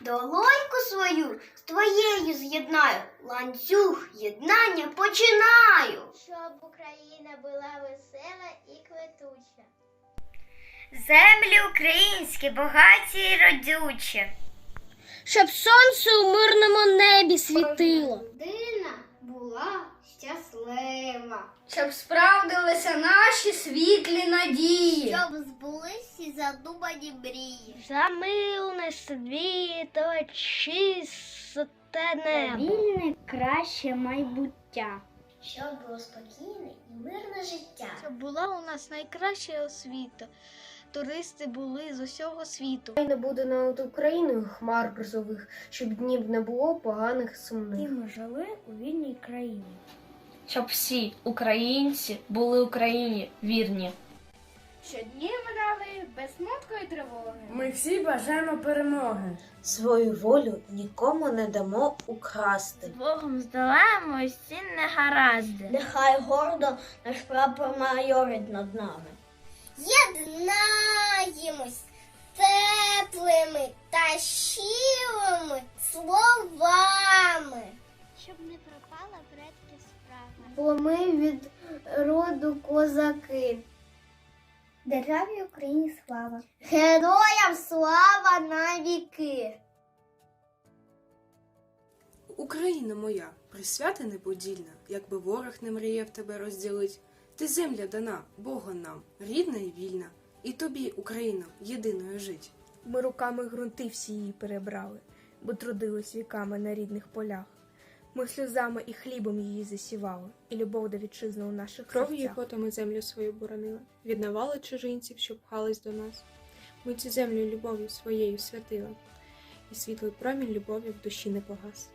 Долоньку свою з твоєю з'єднаю, ланцюг єднання починаю. Щоб Україна була весела і квитуча. Землі українські, багаті й родючі. Щоб сонце у мирному небі світило. Людина була щаслива. Щоб справдилися наші світлі надії. Щоб збулись і задумані мрії. За милне світло, чисте небо. Вільне краще майбуття. Щоб було спокійне і мирне життя. Щоб була у нас найкраща освіта. Туристи були з усього світу. Хай не буде над Україною хмар грозових, щоб днів не було поганих сумних. ми жили у вільній країні. Щоб всі українці були Україні вірні. Щоб дні минали без смутку і тривоги. Ми всі бажаємо перемоги. Свою волю нікому не дамо украсти. Богом здолаємо усі негаразди. Нехай гордо наш прапор майорить над нами. Єднаємось теплими та щирими Щоб не пропала предки справа. Бо ми від роду козаки. Державі Україні слава. Героям слава на віки. Україна моя, присвята неподільна, якби ворог не мріяв тебе розділить. Ти земля дана, Бога нам, рідна і вільна, і тобі, Україна, єдиною жить. Ми руками ґрунти всі її перебрали, бо трудились віками на рідних полях. Ми сльозами і хлібом її засівали, і любов до вітчизни у наших Кров'ю і серцях. потами землю свою боронили, віднавали чужинців, що пхались до нас. Ми цю землю любов'ю своєю святили, і світлий промінь любові в душі не погас.